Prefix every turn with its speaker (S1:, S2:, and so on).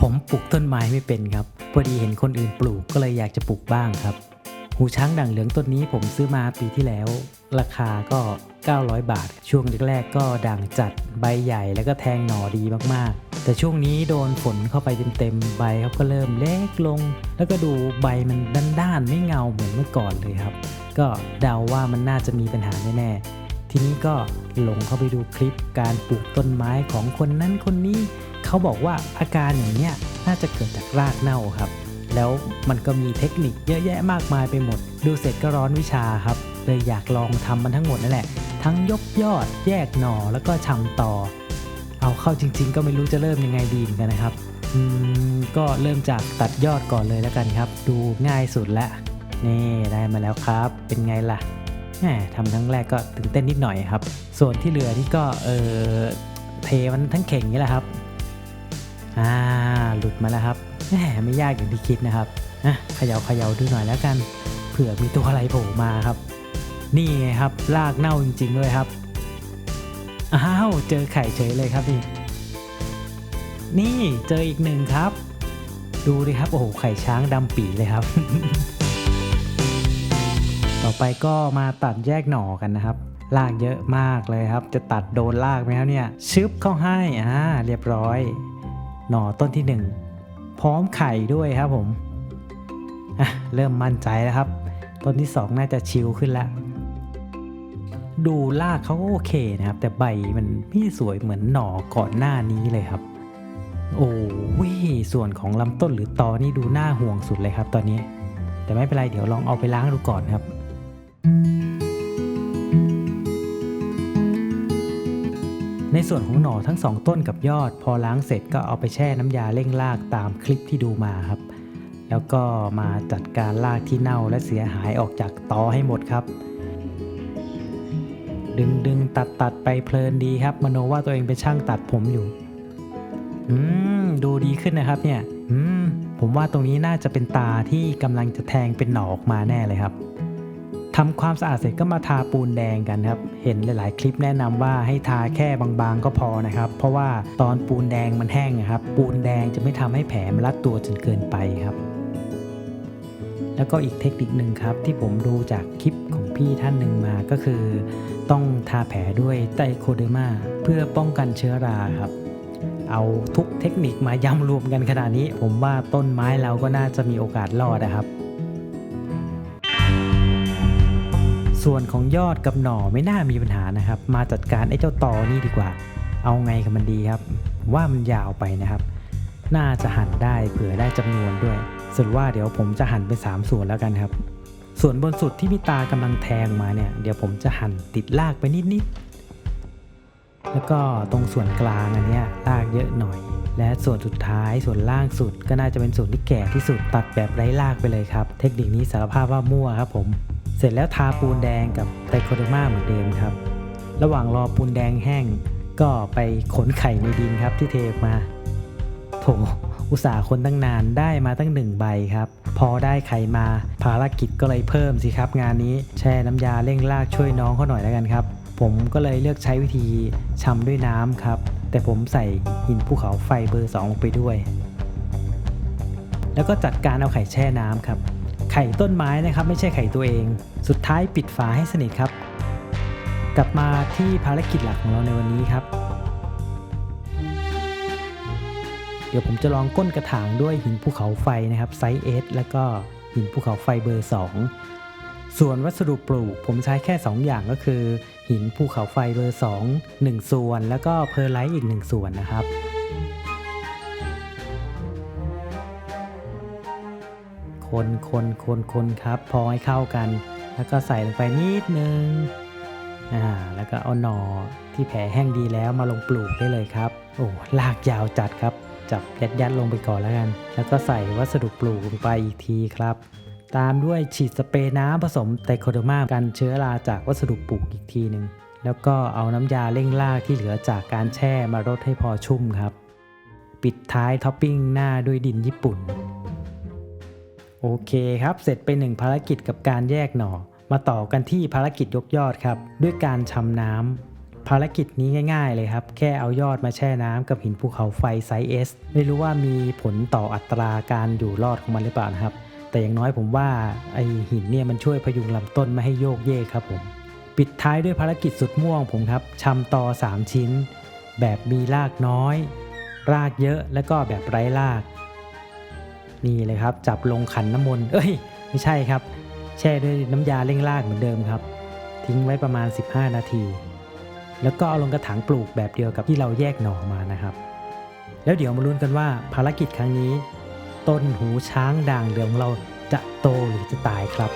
S1: ผมปลูกต้นไม้ไม่เป็นครับ พอดีเห็นคนอื่นปลูกก็เลยอยากจะปลูกบ้างครับ หูช้างด่างเหลืองต้นนี้ผมซื้อมาปีที่แล้ว ราคาก็ 900 บาท ช่วงแรกๆก็ด่างจัดใบใหญ่แล้วก็แทงหน่อดีมากๆ แต่ช่วงนี้โดนฝนเข้าไปเต็มๆใบเขาก็เริ่มเล็กลง แล้วก็ดูใบมันด้านๆไม่เงาเหมือนเมื่อก่อนเลยครับ ก็เดาว่ามันน่าจะมีปัญหาแน่ๆทีนี้ก็หลงเข้าไปดูคลิปการปลูกต้นไม้ของคนนั้นคนนี้ เขาบอกว่าอาการอย่างเนี้ยน่าจะเกิดจากรากเน่าครับ แล้วมันก็มีเทคนิคเยอะแยะมากมายไปหมด ดูเสร็จก็ร้อนวิชาครับ เลยอยากลองทำมันทั้งหมดนั่นแหละ ทั้งยกยอด แยกหน่อแล้วก็ชำต่อ เอาเข้าจริง ๆ ก็ไม่รู้จะเริ่มยังไงดีเหมือนกันนะครับอืมก็เริ่มจากตัดยอดก่อนเลยแล้วกันครับ ดูง่ายสุดละนี่ได้มาแล้วครับ เป็นไงล่ะแหมทำครั้งแรกก็ตื่นเต้นนิดหน่อยครับ ส่วนที่เหลือนี่ก็เออเทมันทั้งเข่งนี่แหละครับ อ่าหลุดมาแล้วครับแหมไม่ยากอย่างที่คิดนะครับอะเขย่าเขย่าดูหน่อยแล้วกัน เผื่อมีตัวอะไรโผล่มาครับ นี่ไงครับลากเน่าจริงๆด้วยครับอ้าวเจอไข่เฉยเลยครับนี่นี่เจออีกหนึ่งครับ ดูดิครับโอ้โหไข่ช้างดำปีเลยครับ ต่อไปก็มาตัดแยกหน่อกันนะครับลากเยอะมากเลยครับ จะตัดโดนลากไหมครับเนี่ยชึบเข้าให้อ่าเรียบร้อย หน่อต้นที่หนึ่งพร้อมไข่ด้วยครับผมอะเริ่มมั่นใจแล้วครับ ต้นที่สองน่าจะชิลขึ้นแล้ว ดูลากเขาก็โอเคนะครับ แต่ใบมันไม่สวยเหมือนหน่อก่อนหน้านี้เลยครับ โอ้ยส่วนของลำต้นหรือตอนี่ดูน่าห่วงสุดเลยครับ ตอนนี้ แต่ไม่เป็นไรเดี๋ยวลองเอาไปล้างดูก่อนครับ ในส่วนของหน่อทั้งสองต้นกับยอด พอล้างเสร็จก็เอาไปแช่น้ำยาเร่งรากตามคลิปที่ดูมาครับ แล้วก็มาจัดการรากที่เน่าและเสียหายออกจากตอให้หมดครับ ดึงดึงตัดตัดไปเพลินดีครับมโนว่าตัวเองเป็นช่างตัดผมอยู่ อืมดูดีขึ้นนะครับเนี่ย อืมผมว่าตรงนี้น่าจะเป็นตาที่กำลังจะแทงเป็นหนอออกมาแน่เลยครับ ทำความสะอาดเสร็จก็มาทาปูนแดงกันครับ เห็นหลาย ๆ คลิปแนะนำว่าให้ทาแค่บางๆก็พอนะครับ เพราะว่าตอนปูนแดงมันแห้งครับ ปูนแดงจะไม่ทำให้แผลมันรัดตัวจนเกินไปครับ แล้วก็อีกเทคนิคหนึ่งครับ ที่ผมดูจากคลิปของพี่ท่านหนึ่งมาก็คือ ต้องทาแผลด้วยไตรโคเดมาเพื่อป้องกันเชื้อราครับ เอาทุกเทคนิคมาย้ำรวมกันขนาดนี้ ผมว่าต้นไม้เราก็น่าจะมีโอกาสรอดนะครับ ส่วนของยอดกับหน่อไม่น่ามีปัญหานะครับ มาจัดการไอ้เจ้าตอนี่ดีกว่า เอาไงกับมันดีครับ ว่ามันยาวไปนะครับ น่าจะหั่นได้เผื่อได้จำนวนด้วยสรุปว่าเดี๋ยวผมจะหั่นเป็น3ส่วนแล้วกันครับ ส่วนบนสุดที่พี่ตากำลังแทงมาเนี่ย เดี๋ยวผมจะหั่นติดรากไปนิดๆแล้วก็ตรงส่วนกลางอันเนี้ยรากเยอะหน่อย และส่วนสุดท้ายส่วนล่างสุด ก็น่าจะเป็นส่วนที่แก่ที่สุดตัดแบบไร้รากไปเลยครับ เทคนิคนี้สารภาพว่ามั่วครับผม สร็จแล้วทาปูนแดงกับไตรโคเดอร์มาเหมือนเดิมครับ ระหว่างรอปูนแดงแห้ง ก็ไปขนไข่ในดินครับที่เทออกมาโถอุตส่าห์คนตั้งนานได้มาตั้งหนึ่งใบครับ พอได้ไข่มาภารกิจก็เลยเพิ่มสิครับ งานนี้แช่น้ำยาเร่งรากช่วยน้องเขาหน่อยแล้วกันครับ ผมก็เลยเลือกใช้วิธีชำด้วยน้ำครับ แต่ผมใส่หินภูเขาไฟเบอร์2ลงไปด้วย แล้วก็จัดการเอาไข่แช่น้ำครับ ไข่ต้นไม้นะครับ ไม่ใช่ไข่ตัวเอง สุดท้ายปิดฝาให้สนิทครับ กลับมาที่ภารกิจหลักของเราในวันนี้ครับ เดี๋ยวผมจะลองก้นกระถางด้วยหินภูเขาไฟนะครับไซส์ S แล้วก็หินภูเขาไฟเบอร์ 2 ส่วนวัสดุปลูก ผมใช้แค่ 2 อย่างก็คือ หินภูเขาไฟเบอร์ 2 1 ส่วน แล้วก็เพอร์ไลท์อีก 1 ส่วนนะครับ คนคนคนคนครับ พอให้เข้ากัน แล้วก็ใส่ลงไปนิดนึงอ่าแล้วก็เอาหน่อที่แผลแห้งดีแล้วมาลงปลูกได้เลยครับ โอ้ลากยาวจัดครับ จับยัดยัดลงไปก่อนแล้วกัน แล้วก็ใส่วัสดุปลูกลงไปอีกทีครับ ตามด้วยฉีดสเปรย์น้ำผสมไตรโคเดมากันเชื้อราจากวัสดุปลูกอีกทีหนึ่งแล้วก็เอาน้ำยาเร่งรากที่เหลือจากการแช่มารดให้พอชุ่มครับ ปิดท้ายท็อปปิ้งหน้าด้วยดินญี่ปุ่น โอเคครับ เสร็จไปหนึ่งภารกิจกับการแยกหน่อ มาต่อกันที่ภารกิจยกยอดครับ ด้วยการชำน้ำภารกิจนี้ง่าย ๆ เลยครับ แค่เอายอดมาแช่น้ำกับหินภูเขาไฟไซส์ S ไม่รู้ว่ามีผลต่ออัตราการอยู่รอดของมันหรือเปล่านะครับ แต่อย่างน้อยผมว่าไอหินเนี่ยมันช่วยพยุงลำต้นไม่ให้โยกเยกครับผม ปิดท้ายด้วยภารกิจสุดม่วงผมครับชำตอ 3 ชิ้น แบบมีรากน้อย รากเยอะแล้วก็แบบไร้ราก นี่เลยครับ จับลงขันน้ำมนต์เอ้ย ไม่ใช่ครับ แช่ด้วยน้ำยาเร่งรากเหมือนเดิมครับ ทิ้งไว้ประมาณ 15 นาที แล้วก็เอาลงกระถางปลูกแบบเดียวกับที่เราแยกหน่อมานะครับ แล้วเดี๋ยวมาลุ้นกันว่าภารกิจครั้งนี้ ต้นหูช้างด่างเหลืองของเราจะโตหรือจะตายครับ